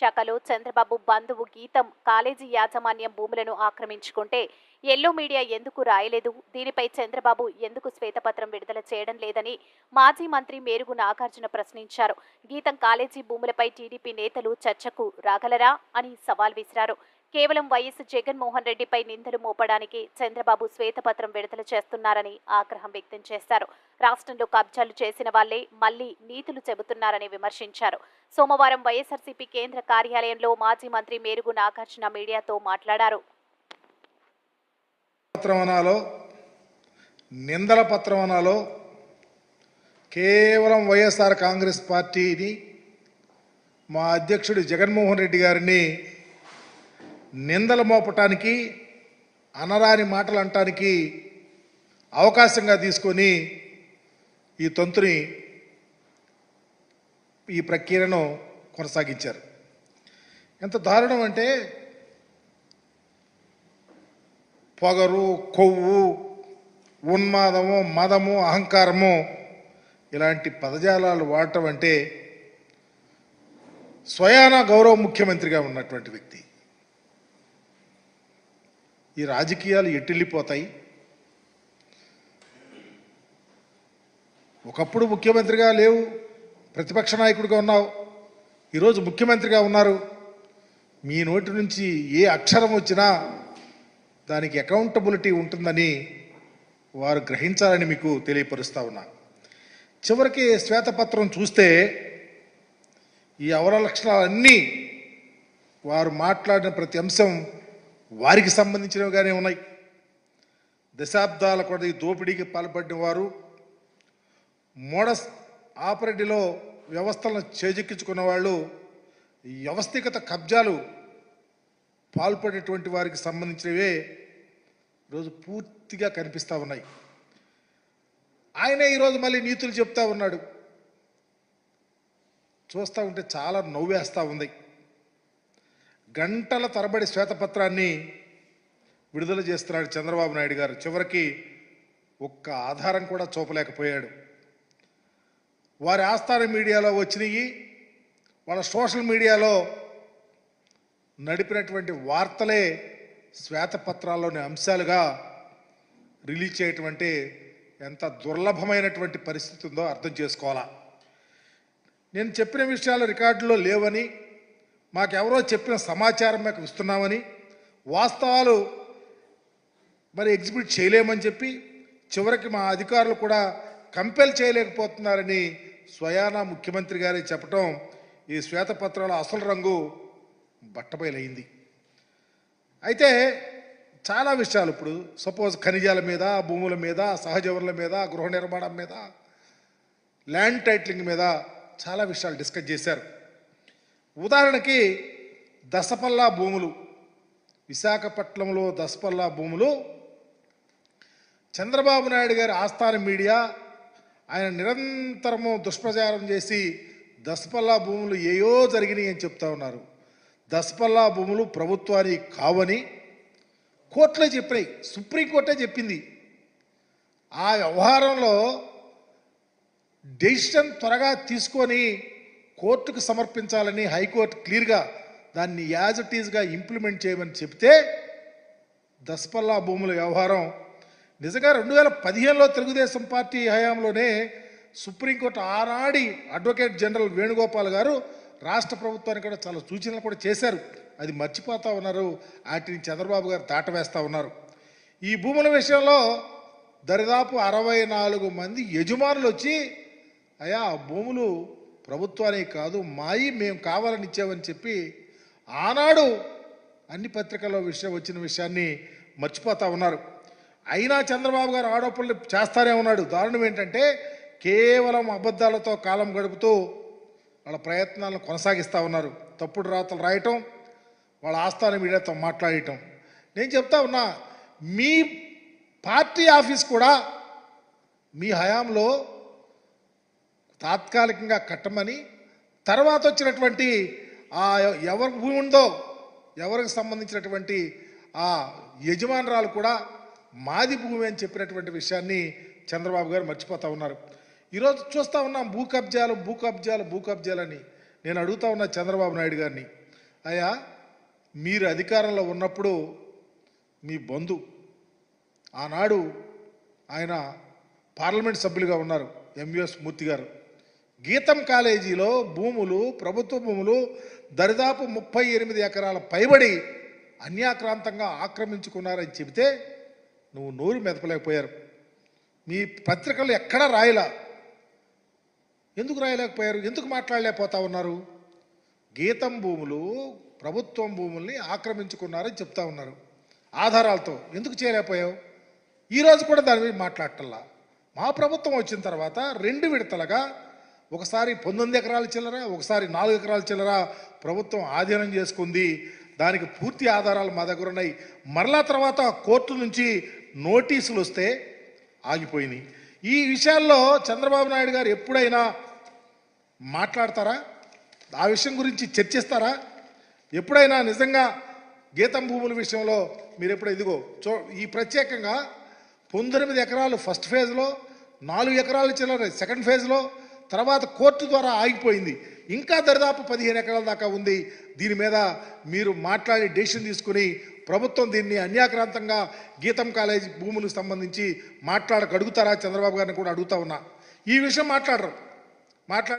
శాఖలో చంద్రబాబు బంధువు గీతం కాలేజీ యాజమాన్యం భూములను ఆక్రమించుకుంటే ఎల్లో మీడియా ఎందుకు రాయలేదు? దీనిపై చంద్రబాబు ఎందుకు శ్వేతపత్రం విడుదల చేయడం లేదని మాజీ మంత్రి మేరుగు నాగార్జున ప్రశ్నించారు. గీతం కాలేజీ భూములపై టీడీపీ నేతలు చర్చకు రాగలరా? అని సవాల్ విసిరారు. కేవలం వైఎస్ జగన్మోహన్ రెడ్డిపై నిందలు మోపడానికి చంద్రబాబు శ్వేతపత్రం విడుదల చేస్తున్నారని ఆగ్రహం వ్యక్తం చేశారు. రాష్ట్రంలో కబ్జాలు చేసిన వాళ్ళే మళ్ళీ నీతులు చెబుతున్నారని విమర్శించారు. సోమవారం వైఎస్ఆర్సీపీ కేంద్ర కార్యాలయంలో మాజీ మంత్రి మేరుగు నాగార్జున మీడియాతో మాట్లాడారు. నిందల పత్రమనాలో కేవలం వైఎస్ఆర్ కాంగ్రెస్ పార్టీని మా అధ్యక్షుడు జగన్మోహన్ రెడ్డి గారిని నిందలు మోపటానికి అనరాని మాటలు అంటానికి అవకాశంగా తీసుకొని ఈ తంతుని ఈ ప్రక్రియను కొనసాగించారు. ఎంత దారుణం అంటే పొగరు కొవ్వు ఉన్మాదము మదము అహంకారము ఇలాంటి పదజాలాలు వాడటం అంటే స్వయాన గౌరవ ముఖ్యమంత్రిగా ఉన్నటువంటి వ్యక్తి. ఈ రాజకీయాలు ఎట్టిల్లిపోతాయి? ఒకప్పుడు ముఖ్యమంత్రిగా లేవు ప్రతిపక్ష నాయకుడిగా ఉన్నావు ఈరోజు ముఖ్యమంత్రిగా ఉన్నారు. మీ నోటి నుంచి ఏ అక్షరం వచ్చినా దానికి అకౌంటబిలిటీ ఉంటుందని వారు గ్రహించాలని మీకు తెలియపరుస్తా ఉన్నా. చివరికి శ్వేతపత్రం చూస్తే ఈ అవరలక్షణాలన్నీ వారు మాట్లాడిన ప్రతి అంశం వారికి సంబంధించినవిగానే ఉన్నాయి. దశాబ్దాల కొద్ది దోపిడీకి పాల్పడిన వారు మోడస్ ఆపరేటిలో వ్యవస్థలను చేజెక్కించుకున్న వాళ్ళు ఈ వ్యవస్థీగత కబ్జాలు పాల్పడేటువంటి వారికి సంబంధించినవే ఈరోజు పూర్తిగా కనిపిస్తూ ఉన్నాయి. ఆయనే ఈరోజు మళ్ళీ నీతులు చెప్తా ఉన్నాడు. చూస్తూ ఉంటే చాలా నవ్వేస్తూ ఉంది. గంటల తరబడి శ్వేతపత్రాన్ని విడుదల చేస్తున్నాడు చంద్రబాబు నాయుడు గారు. చివరికి ఒక్క ఆధారం కూడా చూపలేకపోయాడు. వారి ఆస్థాన మీడియాలో వచ్చినాయి వాళ్ళ సోషల్ మీడియాలో నడిపినటువంటి వార్తలే శ్వేతపత్రాల్లోని అంశాలుగా రిలీజ్ చేయటం ఎంత దుర్లభమైనటువంటి పరిస్థితి ఉందో అర్థం చేసుకోవాలా. నేను చెప్పిన విషయాలు రికార్డులో లేవని మాకెవరో చెప్పిన సమాచారం మీకు ఇస్తున్నామని వాస్తవాలు మరి ఎగ్జిబిట్ చేయలేమని చెప్పి చివరికి మా అధికారులు కూడా కంపెల్ చేయలేకపోతున్నారని స్వయానా ముఖ్యమంత్రి గారే చెప్పటం ఈ శ్వేతపత్రాల అసలు రంగు బట్టబయలైంది. అయితే చాలా విషయాలు ఇప్పుడు. సపోజ్ ఖనిజాల మీద భూముల మీద సహజ వనరుల మీద గృహ నిర్మాణం మీద ల్యాండ్ టైటిలింగ్ మీద చాలా విషయాలు డిస్కస్ చేశారు. ఉదాహరణకి దసపల్లా భూములు విశాఖపట్నంలో దసపల్లా భూములు చంద్రబాబు నాయుడు గారి ఆస్థాన మీడియా ఆయన నిరంతరము దుష్ప్రచారం చేసి దసపల్లా భూములు ఏయో జరిగినాయి అని చెప్తా ఉన్నారు. దసపల్లా భూములు ప్రభుత్వానికి కావని కోర్టులే చెప్పినాయి సుప్రీంకోర్టే చెప్పింది. ఆ వ్యవహారంలో డెసిషన్ త్వరగా తీసుకొని కోర్టుకు సమర్పించాలని హైకోర్టు క్లియర్గా దాన్ని యాజ్ ఇట్ ఈజ్గా ఇంప్లిమెంట్ చేయమని చెప్తే దసపల్లా భూముల వ్యవహారం నిజంగా రెండు వేల పదిహేనులో తెలుగుదేశం పార్టీ హయాంలోనే సుప్రీంకోర్టు ఆనాడి అడ్వకేట్ జనరల్ వేణుగోపాల్ గారు రాష్ట్ర ప్రభుత్వానికి కూడా చాలా సూచనలు కూడా చేశారు. అది మర్చిపోతా ఉన్నారు. వాటిని చంద్రబాబు గారు దాటవేస్తూ ఉన్నారు. ఈ భూముల విషయంలో దరిదాపు అరవై నాలుగు మంది యజమానులు వచ్చి అయా ఆ భూములు ప్రభుత్వానికి కాదు మాయి మేము కావాలని ఇచ్చామని చెప్పి ఆనాడు అన్ని పత్రికల్లో విషయం వచ్చిన విషయాన్ని మర్చిపోతా ఉన్నారు. అయినా చంద్రబాబు గారు ఆరోపణలు చేస్తానే ఉన్నాడు. దారుణం ఏంటంటే కేవలం అబద్ధాలతో కాలం గడుపుతూ వాళ్ళ ప్రయత్నాలను కొనసాగిస్తూ ఉన్నారు. తప్పుడు రాతలు రాయటం వాళ్ళ ఆస్థాన మీడియాతో మాట్లాడటం. నేను చెప్తా ఉన్నా మీ పార్టీ ఆఫీస్ కూడా మీ హయాంలో తాత్కాలికంగా కట్టమని తర్వాత వచ్చినటువంటి ఆ ఎవరికి భూమి ఉందో ఎవరికి సంబంధించినటువంటి ఆ యజమానురాలు కూడా మాది భూమి అని చెప్పినటువంటి విషయాన్ని చంద్రబాబు గారు మర్చిపోతా ఉన్నారు. ఈరోజు చూస్తూ ఉన్నాం భూ కబ్జాలు భూ కబ్జాలు భూ కబ్జాలని. నేను అడుగుతా ఉన్నా చంద్రబాబు నాయుడు గారిని. అయ్యా మీరు అధికారంలో ఉన్నప్పుడు మీ బంధు ఆనాడు ఆయన పార్లమెంట్ సభ్యులుగా ఉన్నారు ఎంవిఎస్ మూర్తి గారు. గీతం కాలేజీలో భూములు ప్రభుత్వ భూములు దరిదాపు ముప్పై ఎనిమిది ఎకరాల పైబడి అన్యాక్రాంతంగా ఆక్రమించుకున్నారని చెబితే నువ్వు నోరు మెదపలేకపోయారు. మీ పత్రికలు ఎక్కడా రాయలా? ఎందుకు రాయలేకపోయారు? ఎందుకు మాట్లాడలేకపోతా ఉన్నారు? గీతం భూములు ప్రభుత్వం భూముల్ని ఆక్రమించుకున్నారని చెప్తా ఉన్నారు. ఆధారాలతో ఎందుకు చేయలేకపోయావు? ఈరోజు కూడా దాని మీద మాట్లాడటల్లా మా ప్రభుత్వం వచ్చిన తర్వాత రెండు విడతలుగా ఒకసారి పంతొమ్మిది ఎకరాల చిల్లర ఒకసారి నాలుగు ఎకరాల చిల్లర ప్రభుత్వం ఆధీనం చేసుకుంది. దానికి పూర్తి ఆధారాలు మా దగ్గర ఉన్నాయి. మరలా తర్వాత కోర్టు నుంచి నోటీసులు వస్తే ఆగిపోయినాయి. ఈ విషయాల్లో చంద్రబాబు నాయుడు గారు ఎప్పుడైనా మాట్లాడతారా? ఆ విషయం గురించి చర్చిస్తారా? ఎప్పుడైనా నిజంగా గీతం భూముల విషయంలో మీరు ఎప్పుడు ఇదిగో చూ ఈ ప్రత్యేకంగా పంతొమ్మిది ఎకరాలు ఫస్ట్ ఫేజ్లో నాలుగు ఎకరాల చిల్లర సెకండ్ ఫేజ్లో తర్వాత కోర్టు ద్వారా ఆగిపోయింది. ఇంకా దరిదాపు పదిహేను ఎకరాల దాకా ఉంది. దీని మీద మీరు మాట్లాడి డెసిషన్ తీసుకుని ప్రభుత్వం దీన్ని అన్యాక్రాంతంగా గీతం కాలేజీ భూములకు సంబంధించి మాట్లాడక అడుగుతారా? చంద్రబాబు గారిని కూడా అడుగుతా ఉన్నా. ఈ విషయం మాట్లాడరు. మాట్లాడ